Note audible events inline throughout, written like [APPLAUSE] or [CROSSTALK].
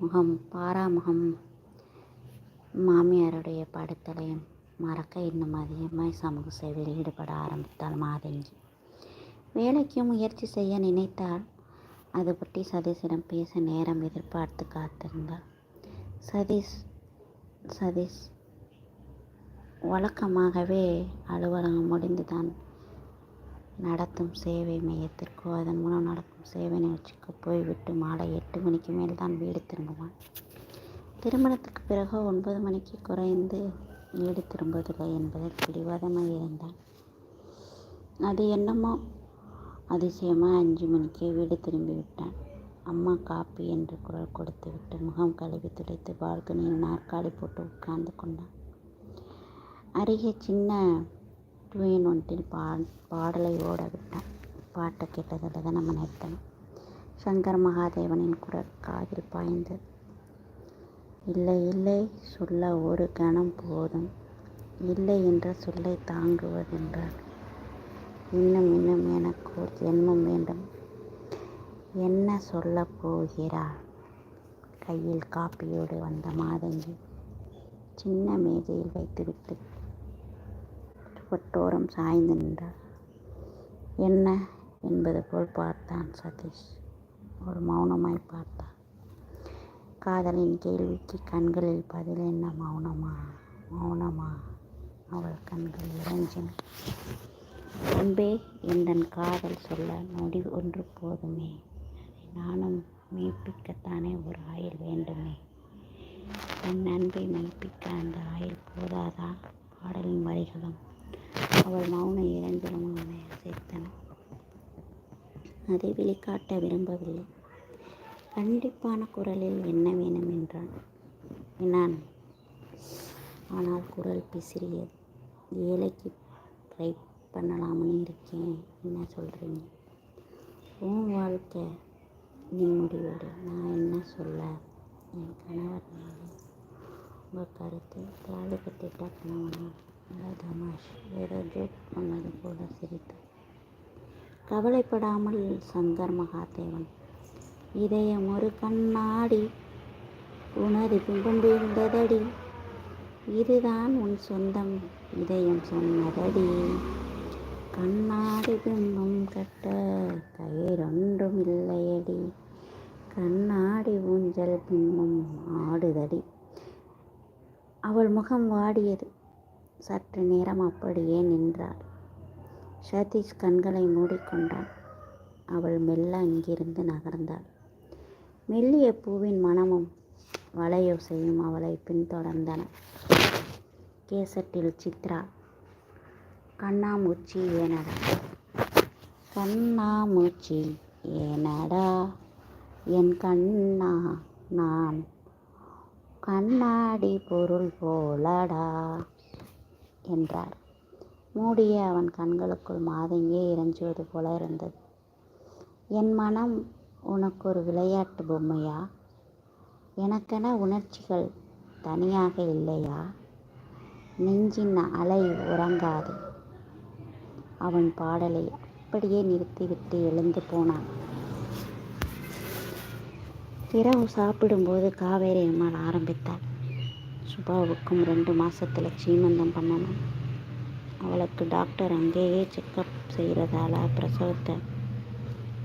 முகம் பாராமுகம். மாமியாருடைய படுத்தலையும் மறக்க இன்னும் அதிகமாக சமூக சேவையில் ஈடுபட ஆரம்பித்தாள் மாதங்கி. வேலைக்கு முயற்சி செய்ய நினைத்தால் அது பற்றி சதீஷிடம் பேச நேரம் எதிர்பார்த்து காத்திருந்தாள். சதீஷ் சதீஷ் வழக்கமாகவே அலுவலகம் முடிந்துதான். நடத்தும் சேவை மையத்திற்கோ அதன் மூலம் நடக்கும் சேவை நிகழ்ச்சிக்கோ போய்விட்டு மாலை எட்டு மணிக்கு மேல் தான் வீடு திரும்புவான். திருமணத்துக்கு பிறகு ஒன்பது மணிக்கு குறைந்து வீடு திரும்புவதில்லை என்பதில் பிடிவாதமாக இருந்தான். அது என்னமோ அதிசயமாக அஞ்சு மணிக்கே வீடு திரும்பிவிட்டான். அம்மா காப்பி என்று குரல் கொடுத்து விட்டு முகம் கழுவி துடைத்து பால்கனியில் நாற்காலி போட்டு உட்கார்ந்து கொண்டான். அருகே சின்ன டூயின் ஒன்றில் பா பாடலை ஓட விட்டான் பாட்டை கேட்டதில் தான் நம்ம நிறுத்தணும். சங்கர் மகாதேவனின் குரல் காதில் பாய்ந்தது இல்லை இல்லை சொல்ல ஒரு கணம் போதும். இல்லை என்ற சொல்லை தாங்குவதென்றால் இன்னும் இன்னும் எனக்கு ஒரு ஜென்மம் வேண்டும். என்ன சொல்ல போகிறார் கையில் காப்பியோடு வந்த மாதங்கி சின்ன மேஜையில் வைத்துவிட்டு சுவட்டோரம் சாய்ந்து நின்றார். என்ன? என்பது போல் பார்த்தான் சதீஷ். ஒரு மௌனமாய் பார்த்தான் காதலின் கேள்விக்கு கண்களில் பதில் என்ன மௌனமா? மௌனமா? அவள் கண்கள் இறைஞ்சின. அன்பே எந்தன் காதல் சொல்ல நொடி ஒன்று போதுமே. அதை நானும் மெய்ப்பிக்கத்தானே ஒரு ஆயில் வேண்டுமே. என் அன்பை மெய்ப்பிக்க அந்த ஆயில் போதாதா? பாடலின் வரிகளும் அவள் மௌன இறைஞ்சலும் அவனை அசைத்தன. அதை வெளிக்காட்ட விரும்பவில்லை. கண்டிப்பான குரலில் என்ன வேணும் என்றான். நான் ஆனால் குரல் பிசிறியது. ஏழைக்கு ட்ரை பண்ணலாம்னு இருக்கேன். என்ன சொல்கிறீங்க உன் வாழ்க்கை நீ முடிவெடு. நான் என்ன சொல்ல? என் கணவர் உங்கள் கருத்து. தாலி கட்டிட்டா கணவனா. தமாஷ் ஏதோ ஜோக் போல சிரித்தார். கவலைப்படாமல் சங்கர் மகாதேவன் இதயம் ஒரு கண்ணாடி உனது பிம்பம் இதுதான் உன் சொந்தம் இதயம் சொன்னதடி. கண்ணாடி பிம்பம் கட்ட கயிறொன்றும் இல்லையடி கண்ணாடி ஊஞ்சல் பிம்பம் ஆடுதடி. அவள் முகம் வாடியது சற்று நேரம் அப்படியே நின்றாள். சதீஷ் கண்களை மூடிக்கொண்டான். அவள் மெல்ல அங்கிருந்து நகர்ந்தாள். மெல்லிய பூவின் மனமும் வளையோசையும் அவளை பின்தொடர்ந்தன. கேசட்டில் சித்ரா கண்ணாமூச்சி ஏனடா? கண்ணாமூச்சி ஏனடா? என் கண்ணா நான் கண்ணாடி பொருள் போலடா. என்றார். மூடிய அவன் கண்களுக்குள் மாதங்கே இறைஞ்சுவது போல இருந்தது. என் மனம் உனக்கு ஒரு விளையாட்டு பொம்மையா? எனக்கென உணர்ச்சிகள் தனியாக இல்லையா? நெஞ்சின் அலை உறங்காது. அவன் பாடலை அப்படியே நிறுத்திவிட்டு எழுந்து போனான். இரவு சாப்பிடும்போது காவேரி அம்மாள் ஆரம்பித்தாள். சுபாவுக்கும் ரெண்டு மாதத்தில் சீமந்தம் பண்ணணும். அவளுக்கு டாக்டர் அங்கேயே செக்கப் செய்கிறதால பிரசவத்தை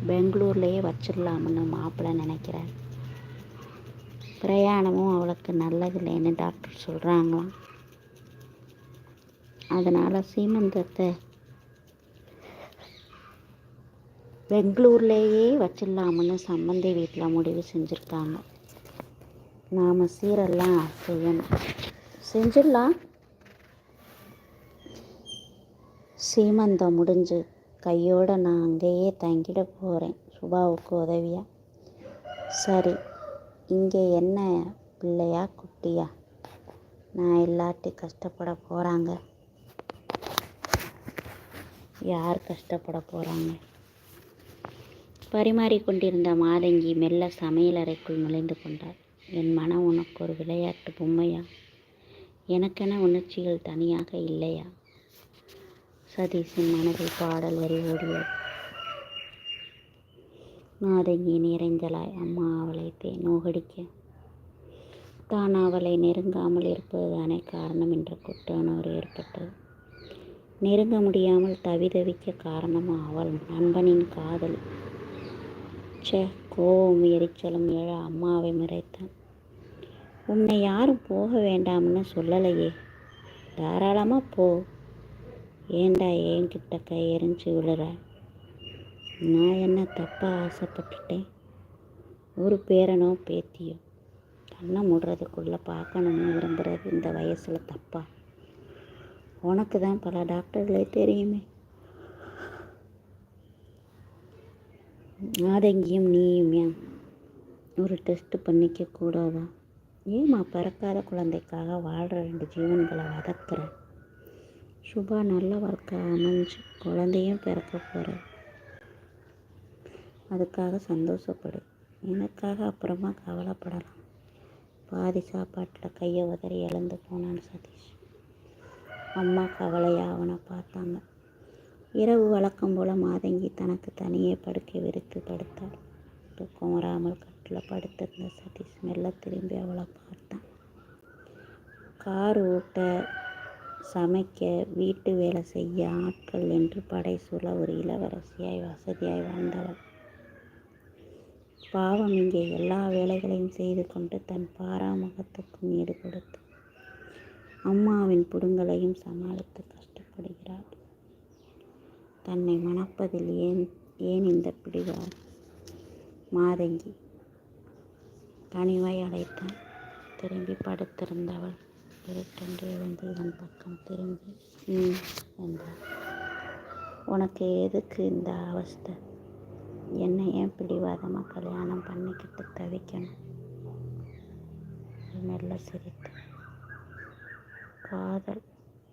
பெங்களூர்லேயே வச்சிடலாம்னு மாப்பிள்ளை நினைக்கிறார். பிரயாணமும் அவளுக்கு நல்லதில்லைன்னு டாக்டர் சொல்கிறாங்களாம் அதனால் சீமந்தத்தை பெங்களூர்லேயே வச்சிடலாம்னு சம்பந்தி வீட்டில் முடிவு செஞ்சுருக்காங்க. நாம் சீரெல்லாம் செய்யணும். செஞ்சிடலாம். சீமந்தம் முடிஞ்சு கையோடு நான் அங்கேயே தங்கிட போகிறேன் சுபாவுக்கு உதவியா? சரி இங்கே என்ன பிள்ளையா குட்டியா? நான் இல்லாட்டி கஷ்டப்பட போகிறாங்க யார் கஷ்டப்பட போகிறாங்க பரிமாறிக்கொண்டிருந்த மாதங்கி மெல்ல சமையலறைக்குள் நுழைந்து கொண்டாள். என் மனம் உனக்கு ஒரு விளையாட்டு பொம்மையா? எனக்கென உணர்ச்சிகள் தனியாக இல்லையா? சதீஷின் மனதில் பாடல் வரி ஓடியது. நாதங்கி நிறைஞ்சலாய் அம்மா அவளை தே நோகடிக்க. தான் அவளை நெருங்காமல் இருப்பதுதானே காரணம் என்ற குற்ற ஏற்பட்டது. நெருங்க முடியாமல் தவிதவிக்க காரணமாக அவள் நண்பனின் காதல். ச்சே கோவம் எரிச்சலும் எழ அம்மாவை முறைத்தான். உன்னை யாரும் போக வேண்டாம்னு சொல்லலையே. தாராளமாக போ. ஏண்டா என்கிட்ட கை எரிஞ்சு விழுற? நான் என்ன தப்பாக ஆசைப்பட்டுட்டேன்? ஒரு பேரனோ பேத்தியோ? கண்ணை மூடுறதுக்குள்ளே பார்க்கணும்னு விரும்புகிறது இந்த வயசில் தப்பா? உனக்கு தான் பல டாக்டர்களே தெரியுமே. ஆதங்கியும் நீயும் ஏன் ஒரு டெஸ்ட் பண்ணிக்க கூடாதா ஏம்மா பிறக்காத குழந்தைக்காக வாழ்கிற ரெண்டு ஜீவன்களை வதக்குற சுபா நல்ல வாழ்க்கை அமைஞ்சு குழந்தையும் பிறக்க போகிற அதுக்காக சந்தோஷப்படு. எனக்காக அப்புறமா கவலைப்படலாம். பாதி சாப்பாட்டில் கையை உதறி இழந்து போனான் சதீஷ். அம்மா கவலையாக அவனை பார்த்தாங்க. இரவு வழக்கம் போல் மாதங்கி தனக்கு தனியே படுக்கை விரித்து படுத்தாள். தூக்கம் வராமல் கட்டில் படுத்திருந்த சதீஷ் மெல்ல திரும்பி அவளை பார்த்தான். கார் ஓட்ட சமைக்க வீட்டு வேலை செய்ய ஆட்கள் என்று படை சூழ ஒரு இளவரசியாய் வசதியாய் வாழ்ந்தவள் பாவம் இங்கே எல்லா வேலைகளையும் செய்து கொண்டு தன் பாராமுகத்துக்கும் ஈடுபடுத்து அம்மாவின் புடுங்கலையும் சமாளித்து கஷ்டப்படுகிறாள். தன்னை மணப்பதில் ஏன் ஏன் இந்த பிடிவார் மாதங்கி கனிவாய் அழைத்தான் திரும்பி படுத்திருந்தவள் இருட்டென்று எழுந்து இவன் பக்கம் திரும்பி ம் என்றாள். உனக்கு எதுக்கு இந்த அவஸ்தை? என்னை ஏன் பிடிவாதமாக கல்யாணம் பண்ணிக்கிட்டு தவிக்கணும்? மெல்ல சிரித்து காதல்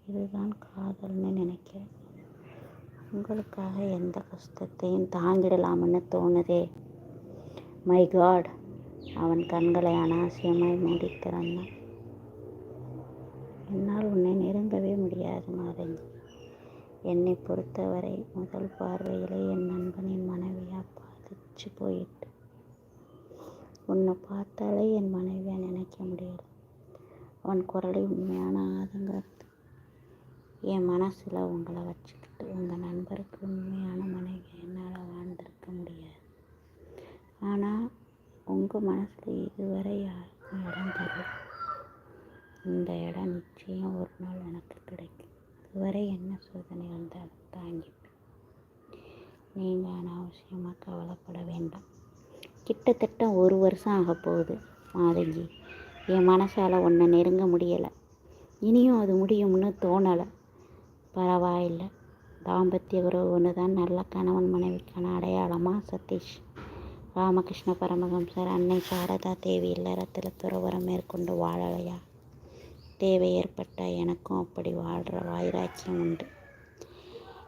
இதுதான் காதல்னு நினைக்கிறேன். உங்களுக்காக எந்த கஷ்டத்தையும் தாங்கிடலாம்னு தோணுதே. மை காட் அவன் கண்களை அனாவசியமாய் மூடி திறந்தான் என்னால் உன்னை நெருங்கவே முடியாது மாதங்கி என்னை பொறுத்தவரை முதல் பார்வையிலே என் நண்பனின் மனைவியாக பாதிச்சு போயிட்டு. உன்னை பார்த்தாலே என் மனைவியாக நினைக்க முடியல அவன் குரலை உண்மையான ஆதங்கத்து. என் மனசில் உங்களை வச்சு உங்கள் நண்பருக்கு உண்மையான மனைவி என்னால் வாழ்ந்திருக்க முடியாது. ஆனால் உங்கள் மனசில் இதுவரை யாருக்கும் இடம் தரல. இந்த இடம் நிச்சயம் ஒரு நாள் எனக்கு கிடைக்கும். இதுவரை என்ன சோதனை வந்தாலும் தாங்கிப்பேன். நீங்கள் அனாவசியமாக கவலைப்பட வேண்டாம். கிட்டத்தட்ட ஒரு வருஷம் ஆக போகுது மாதங்கி. என் மனசால் ஒன்றை நெருங்க முடியலை. இனியும் அது முடியும்னு தோணலை. பரவாயில்லை. தாம்பத்திய உறவு ஒன்று தான் நல்ல கணவன் மனைவிக்கான அடையாளமா? சதீஷ். ராமகிருஷ்ண பரமஹம்சர் அன்னை சாரதா தேவி இல்லறத்தில் துறவரம் மேற்கொண்டு வாழலையா? தேவை ஏற்பட்டால் எனக்கும் அப்படி வாழ்கிற வைராக்கியம் உண்டு.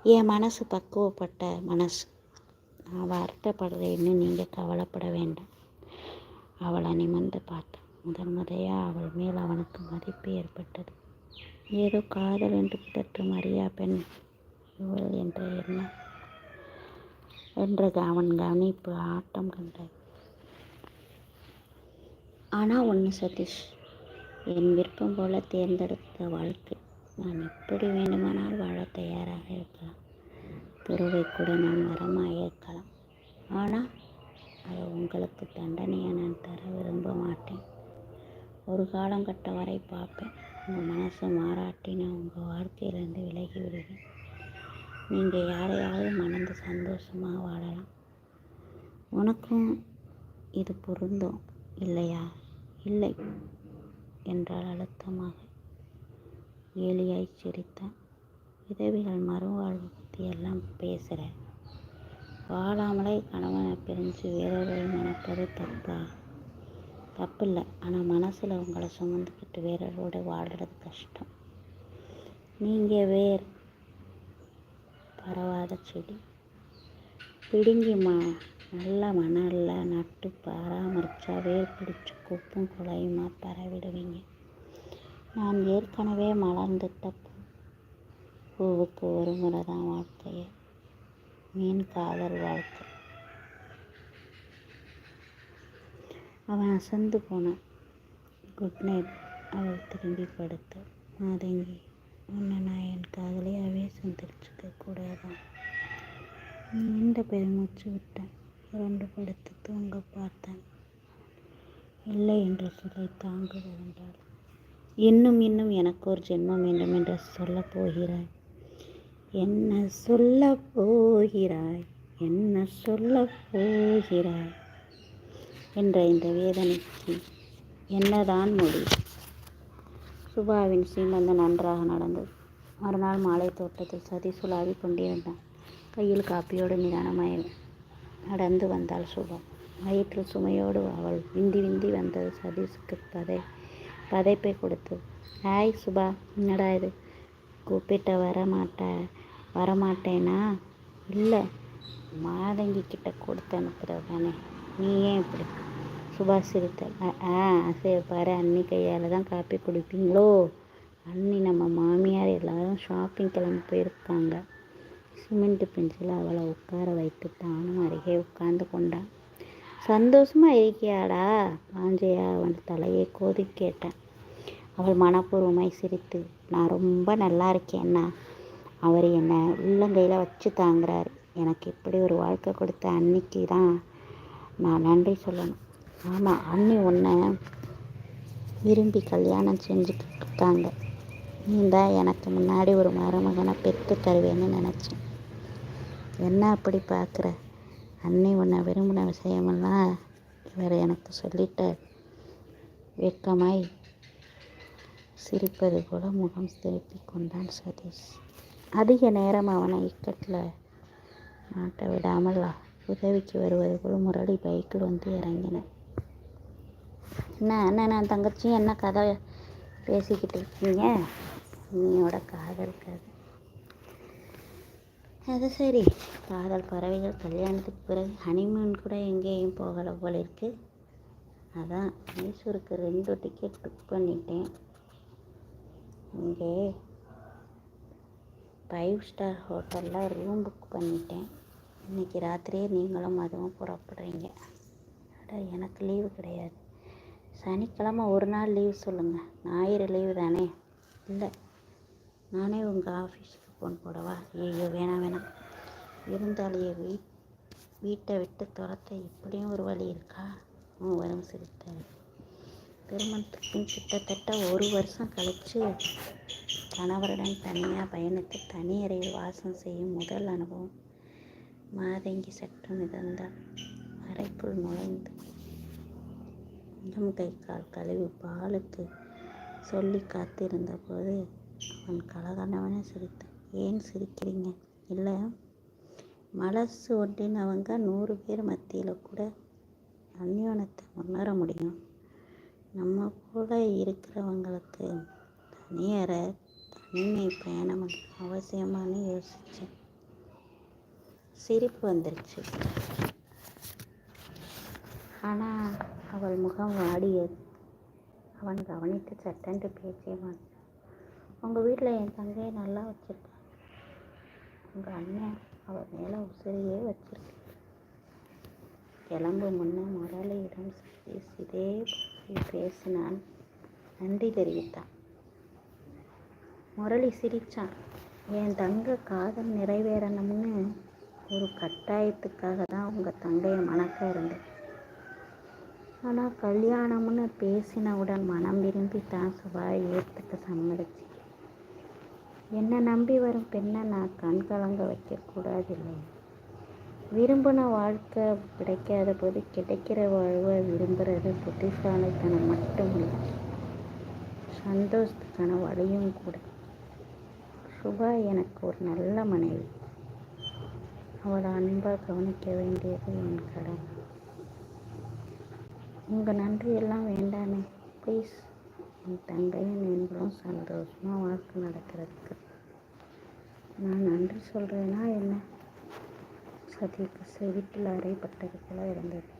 என் மனசு பக்குவப்பட்ட மனசு. நான் வருத்தப்படுறேன்னு நீங்கள் கவலைப்பட வேண்டாம். அவளை நிமிர்ந்து பார்த்தேன். முதன் முறையாக அவள் மேல் அவனுக்கு மதிப்பு ஏற்பட்டது. ஏதோ காதல் என்று பிதற்றும் மரியா பெண் இவள் என்ற எண்ணம் என்ற அவன் கவனிப்பு ஆட்டம் கண்டது ஆனால் ஒன்று சதீஷ் என் விருப்பம் போல தேர்ந்தெடுத்த வாழ்க்கை. நான் எப்படி வேண்டுமானால் வாழ தயாராக இருக்கலாம். துறவை கூட நான் மரமாக இருக்கலாம். ஆனால் அதை உங்களுக்கு தண்டனையை நான் தர விரும்ப மாட்டேன். ஒரு காலம் கட்ட வரை பார்ப்பேன். உங்கள் மனசை மாறாட்டி நான் உங்கள் வாழ்க்கையிலேருந்து விலகி விடுவேன். நீங்கள் யாரையாவது மணந்து சந்தோஷமாக வாழலாம். உனக்கும் இது பொருந்தும் இல்லையா? இல்லை என்றால் அழுத்தமாக. ஏலியாய் சிரித்தான். விதவிகள் மறுவாழ்வு பற்றி எல்லாம் பேசுகிற வாழாமலே கணவனை பிரிஞ்சு வேறொரு நினைப்பது தப்பா? தப்பில்லை ஆனால் மனசில் உங்களை சுமந்துக்கிட்டு வேறொருவோட வாழ்கிறது கஷ்டம். நீங்கள் வேர் பரவாத செடி. பிடுங்கி ம நல்ல மணலில் நட்டு பராமரித்தா வேர் பிடிச்சி குப்பும் குலையுமா பரவிடுவீங்க. நான் ஏற்கனவே மலர்ந்துட்ட பூ. பூவுக்கு ஒரு முறை தான் வாழ்க்கையே. மீன் காதல் வாழ்க்கை. அவன் அசந்து போனான். குட் நைட் அவள் திரும்பி படுத்து மாதங்கி உன்னை நான் என் காதலே அவே நீண்ட பெருமூச்சு விட்டேன். இரண்டு படுத்து தூங்க பார்த்தேன். இல்லை என்ற சொல்லை தாங்குவதென்றால் இன்னும் இன்னும் எனக்கு ஒரு ஜென்மம் வேண்டும் என்று சொல்லப் போகிறாய். என்ன சொல்ல போகிறாய்? என்ன சொல்ல போகிறாய்? என்ற இந்த வேதனைக்கு என்னதான் மொழி? சுபாவின் சீமந்தம் நன்றாக நடந்தது. மறுநாள் மாலை தோட்டத்தில் சதி சுலாவி கொண்டிருந்தான். கையில் காப்பியோடு நிதானமாய் நடந்து வந்தாள் சுபா வயிற்றில் சுமையோடு அவள் விந்தி விந்தி வந்தது சதீஷுக்கு பதை பதைப்பை கொடுத்தது ஹாய் சுபா என்னடா இது? கூப்பிட்ட வரமாட்ட வரமாட்டேனா? இல்லை மாதங்கி கிட்ட கொடுத்து அனுப்புறது தானே நீ ஏன் இப்படி சுபா சிரித்தாள் ஆ சரி பாரு அண்ணி கையால் தான் காப்பி குடிப்பீங்களோ? அண்ணி நம்ம மாமியார் எல்லாரும் ஷாப்பிங் கிளம்பி போயிருக்காங்க. சிமெண்ட் பென்சில் அவளை உட்கார வைத்து தானும் அருகே உட்கார்ந்து கொண்டான் சந்தோஷமா இருக்கியாடா? வாஞ்சையா அவன் தலையை கோதி கேட்டேன். அவள் மனப்பூர்வமாய் சிரித்து நான் ரொம்ப நல்லா இருக்கேன்னா அவர் என்னை உள்ளங்கையில் வச்சு தாங்குறாரு. எனக்கு இப்படி ஒரு வாழ்க்கை கொடுத்த அன்னைக்கு தான் நான் நன்றி சொல்லணும். ஆமாம் அண்ணி உன்னை விரும்பி கல்யாணம் செஞ்சு இருக்காங்க நீ தான் எனக்கு முன்னாடி ஒரு மருமகனை பெற்று தருவேன்னு நினச்சேன். என்ன அப்படி பார்க்குற? அன்னை உன்னை விரும்பின விஷயமெல்லாம் இவர் எனக்கு சொல்லிட்ட வெட்கமாய் சிரிப்பது போல முகம் திருப்பி கொண்டான் சதீஷ். அதிக நேரம் அவனை இக்கட்டில் மாட்ட விடாமல் உதவிக்கு வருவது போல் முரளி பைக்கில் வந்து இறங்கினேன் என்ன அண்ணன் நான் தங்கச்சியும் என்ன கதை பேசிக்கிட்டு இருக்கீங்க? நீயோட காதல் கதை. அது சரி. காதல் பறவைகள் கல்யாணத்துக்கு பிறகு ஹனிமூன் கூட எங்கேயும் போகலை போல இருக்குது அதான் மைசூருக்கு ரெண்டு டிக்கெட் புக் பண்ணிட்டேன். இங்கே ஃபைவ் ஸ்டார் ஹோட்டலில் ரூம் புக் பண்ணிட்டேன். இன்றைக்கி ராத்திரியே நீங்களும் அதுவும் புறப்படுறீங்க. அட எனக்கு லீவு கிடையாது. சனிக்கிழமை ஒரு நாள் லீவ் சொல்லுங்கள் ஞாயிறு லீவு தானே? இல்லை. நானே உங்கள் ஆஃபீஸ் ஃபோன் போடவா? ஐயோ வேணாம் வேணாம். விருந்தாளியை வீ வீட்டை விட்டு துரத்த இப்படியும் ஒரு வழி இருக்கா? உன் வரும் சிரித்தார். திருமணத்துக்கு கிட்டத்தட்ட ஒரு வருஷம் கழித்து கணவருடன் தனியாக பயணித்து தனி அறையில் வாசம் செய்யும் முதல் அனுபவம். மாதங்கி சற்று மிதந்தாள் அறைக்குள் நுழைந்து முகம் கை கால் கழுவி பாலுக்கு சொல்லி காத்திருந்த போது அவன் கலகலவன சிரித்தான். ஏன் சிரிக்கிறீங்க? இல்லை. மனசு ஒட்டினவங்க நூறு பேர் மத்தியில் கூட அந்யோனத்தை உணர முடியும். நம்ம கூட இருக்கிறவங்களுக்கு தனியற தனிமை பயணம் அவசியமானு யோசித்தேன் சிரிப்பு வந்துருச்சு. ஆனால் அவள் முகம் வாடியது அவன் கவனித்து சட்டென்று பேச்சே மாட்டான் உங்கள் வீட்டில் என் தங்கையை நல்லா வச்சுருக்கான் உங்கள் அண்ணன் அவள் மேலே உசிரியே வச்சிருக்கு. கிளம்பு முன்னே முரளியிடம் சதீஷ் இதே பேசினான். நன்றி தெரிவித்தான் முரளி சிரித்தான் என் தங்க காதல் நிறைவேறணும்னு ஒரு கட்டாயத்துக்காக தான் உங்கள் தங்கையை மணக்க இருந்தேன். ஆனால் கல்யாணம்னு பேசினவுடன் மனம் விரும்பி தான் சுபா ஏற்றுக்க சம்மதிச்சு என்னை நம்பி வரும் பெண்ணை நான் கண் கலங்க வைக்கக்கூடாது இல்லை விரும்பின வாழ்க்கை கிடைக்காத போது கிடைக்கிற வாழ்வை விரும்புகிறது புத்திசாலித்தனம் மட்டும் இல்லை. சந்தோஷத்துக்கான வழியும் கூட. சுபா எனக்கு ஒரு நல்ல மனைவி. அவளை அன்பாக கவனிக்க வேண்டியது என் கடமை. உங்கள் நன்றியெல்லாம் வேண்டாமே ப்ளீஸ் என் தங்கையும் நீங்களும் சந்தோஷமாக வாழ்க்கை நடக்கிறதுக்கு. நான் நன்றி சொல்கிறேன்னா என்ன? சதிக்கு செவிட்டில் அறைப்பட்டது போல இருந்தது.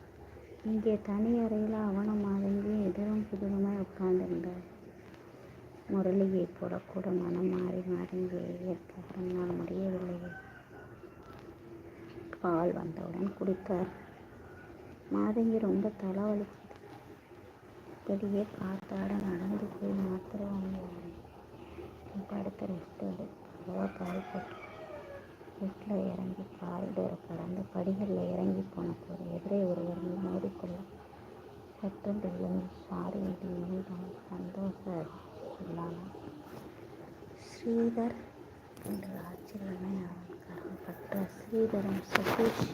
இங்கே தனி அறையில் அவனும் மாதங்கி எதிரும் புதிருமாய் உட்கார்ந்திருந்தார் முரளியை போடக்கூட மனம் மாறி மாறி ஏற்க அவனால் முடியவில்லையே பால் வந்தவுடன் குடித்தார். மாதங்கி ரொம்ப தலைவலி. அப்படியே காத்தாட நடந்து போய் மாத்திரை வாங்கி வரேன் படுத்த ரெஸ்ட் எடு. அவ்வளோ கால் போட்டு வீட்டில் இறங்கி காரிடோரை கடந்து படிகளில் இறங்கி போன போது எதிரே ஒருவர் மோதிக்கொள்ள சட்டென்று விழுந்து சாரி என்று மீண்டும் சந்தோஷ ஸ்ரீதர் என்று ஆச்சரியமே அவன் கரம் பற்ற ஸ்ரீதரன் சதீஷ்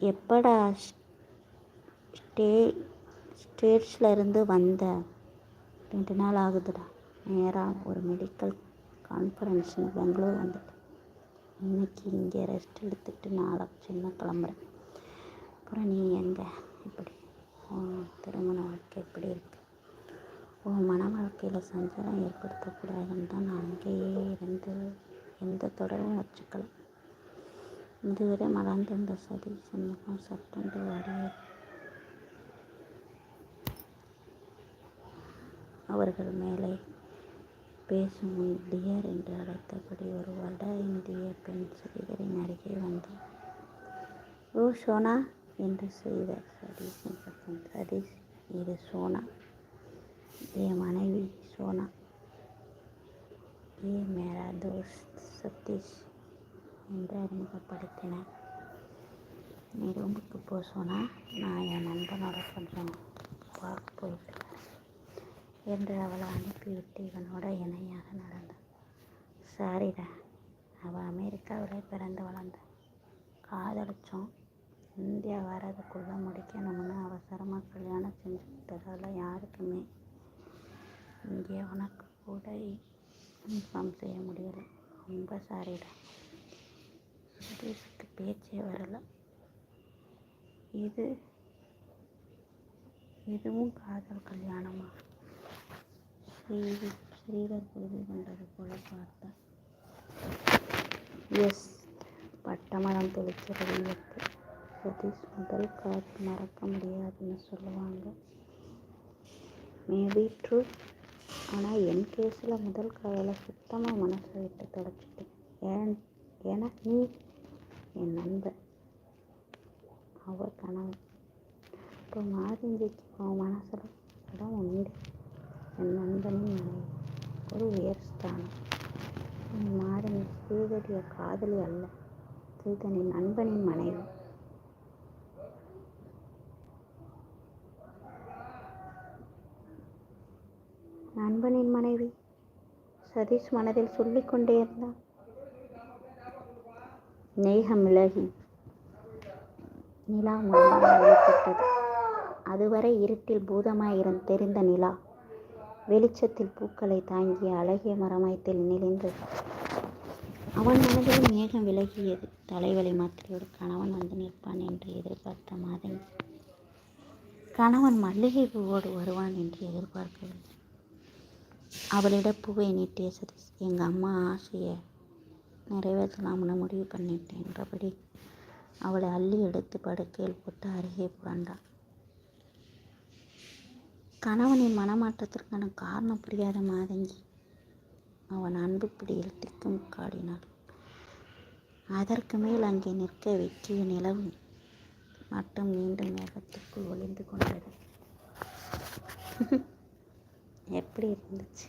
எப்படா ஸ்டே ஸ்டேட்ஸ்லேருந்து வந்த? ரெண்டு நாள் ஆகுதுடா. நேராக ஒரு மெடிக்கல் கான்ஃபரன்ஸ்னு பெங்களூர் வந்துட்டேன். இன்னைக்கு இங்கே ரெஸ்ட் எடுத்துட்டு நாளை சின்ன கிளம்புறேன். அப்புறம் நீ எங்கே? இப்படி. உன் திருமண வாழ்க்கை எப்படி இருக்கு? உன் மன வாழ்க்கையில் சஞ்சலம் ஏற்படுத்தக்கூடாதுன்னு தான் நான் அங்கேயே இருந்து எந்த தொடர்பும் வச்சுக்கல. இதுவரை மறந்திருந்த சதி முகம் சட்டென்று வடிய அவர்கள் மேலே பேசும் முன் டியர் என்று அழைத்தபடி ஒரு வட இந்திய பெண் ஸ்ரீதரின் அருகே வந்தார் ஓ சோனா என்று செய்தார் சதீஷ் பக்கம் சதீஷ் இது சோனா என் மனைவி சோனா ஏ மேரா தோஸ்த் சதீஷ் என்று அறிமுகப்படுத்தினேன் நீ ரூமுக்கு போ சொன்னால் நான் என் நண்பனோட கொஞ்சம் வாக் போயிட்டு என்று அவளை அனுப்பிவிட்டு இவனோட இணையாக நடந்தான். சாரிடா. அவள் அமெரிக்காவில் பிறந்து வளர்ந்தான் காதலிச்சோம். இந்தியா வர்றதுக்குள்ளே முடிக்கணும்னு அவசரமாக கல்யாணம் செஞ்சுக்கிட்டதால யாருக்குமே இங்கே உனக்கு கூட இன்ஃபார்ம் செய்ய முடியலை. ரொம்ப சாரிடா சதீஷுக்கு பேச்சே வரலை. இது இதுவும் காதல் கல்யாணமா? ஸ்ரீ ஸ்ரீதர் புரிந்து கொண்டது போல பார்த்தார் எஸ். பட்டமரம் தெளிக்கிறது வியப்பு சதீஷ் முதல் காற்று மறக்க முடியாதுன்னு சொல்லுவாங்க. மேபி ட்ரூ ஆனால் என் கேஸில் முதல் காதலை சுத்தமாக மனசை விட்டு தொலைச்சிட்டேன். ஏன் ஏன்னா நீ என் நண்பன் அவர் கனவு. இப்போ மாதஞ்சிக்கு அவன் மனசில் இடம் உண்டு. என் நண்பனின் மனைவி. ஒரு உயர் ஸ்தானம். என் ஸ்ரீதரிய காதலி அல்ல. ஸ்ரீதனின் நண்பனின் மனைவி. நண்பனின் மனைவி. சதீஷ் மனதில் சொல்லிக்கொண்டே இருந்தான். நேகம் விலகி நிலா முழுமையாக வெளிப்பட்டது அதுவரை இருட்டில் பூதமாயிரம் தெரிந்த நிலா. வெளிச்சத்தில் பூக்களை தாங்கிய அழகிய மரமயத்தில் நெளிந்தது அவன் மனதில் மேகம் விலகியது. தலைவலி மாத்திரையோடு கணவன் வந்து நிற்பான் என்று எதிர்பார்த்த மாதன் கணவன் மல்லிகை பூவோடு வருவான் என்று எதிர்பார்க்கவில்லை. அவளிடம் பூவை நீட்டிய சதீஷ் எங்கள் அம்மா ஆசையை நிறைவேற்றலாம்னு முடிவு பண்ணிட்டேன்றபடி அவளை அள்ளி எடுத்து படுக்கையில் போட்டு அருகே புரண்டான் கணவனின் மனமாற்றத்திற்கான காரணம் புரியாத மாதங்கி அவன் அன்பு பிடியில் திக்கும் காடினாள் அதற்கு மேல் அங்கே நிற்க வெற்றிய நிலவு மட்டும் மீண்டும் மேகத்துக்குள் ஒளிந்து கொண்டது. [LAUGHS] எப்படி இருந்துச்சு?